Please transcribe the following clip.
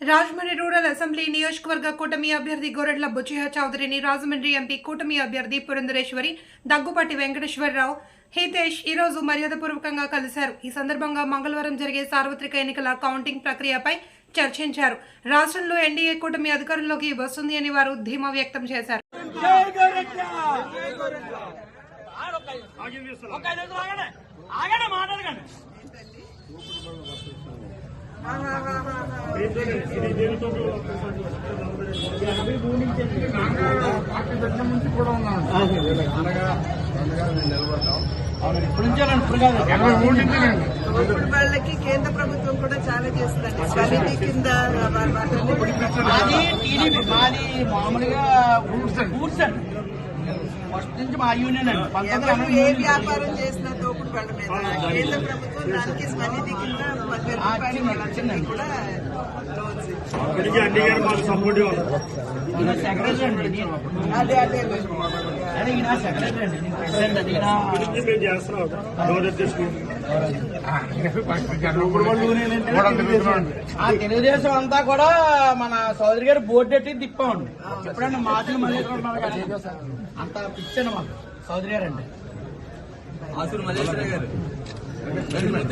Rajahmundry rural assembly నియోజకవర్గ కూటమి అభ్యర్థి గోరెడ్ల బుచ్చిహ చౌదరిని రాజమండ్రి ఎంపీ కూటమి అభ్యర్థి పురంధరేశ్వరి దగ్గుపాటి వెంకటేశ్వరరావు హితేష్ ఈ రోజు మర్యాదపూర్వకంగా కలిశారు. ఈ సందర్భంగా మంగళవారం జరిగే సార్వత్రిక ఎన్నికల కౌంటింగ్ ప్రక్రియపై చర్చించారు. రాష్ట్రంలో ఎన్డీఏ కూటమి అధికారంలోకి వస్తుంది అని వారు ధీమా వ్యక్తం చేశారు. ఆగండి. పార్టీ పెట్టిన నుంచి కూడా ఉన్నాను అనగా అనగా నేను నిలబడ్డాం వాళ్ళకి కేంద్ర ప్రభుత్వం కూడా చాలా చేస్తుందండి. స్వనిధి కింద మాది టీడీపీ మాది మామూలుగా ఫస్ట్ నుంచి మా యూనియన్ అండి. ఏ వ్యాపారం చేసినా కేంద్ర ప్రభుత్వం దానికి స్వనిధి కింద పదివేల రూపాయలు వాళ్ళందరికీ కూడా లోన్స్ అండి అదే అదే అండి ఆ తెలుగుదేశం అంతా కూడా మన సోదరి గారు బోర్డు పెట్టి తిప్పామండి. ఎప్పుడన్నా మాటలు మళ్ళీ అంత పిచ్చండి మాకు సోదరి గారు అంటే ఆసురు మల్లేశ్వర గారు.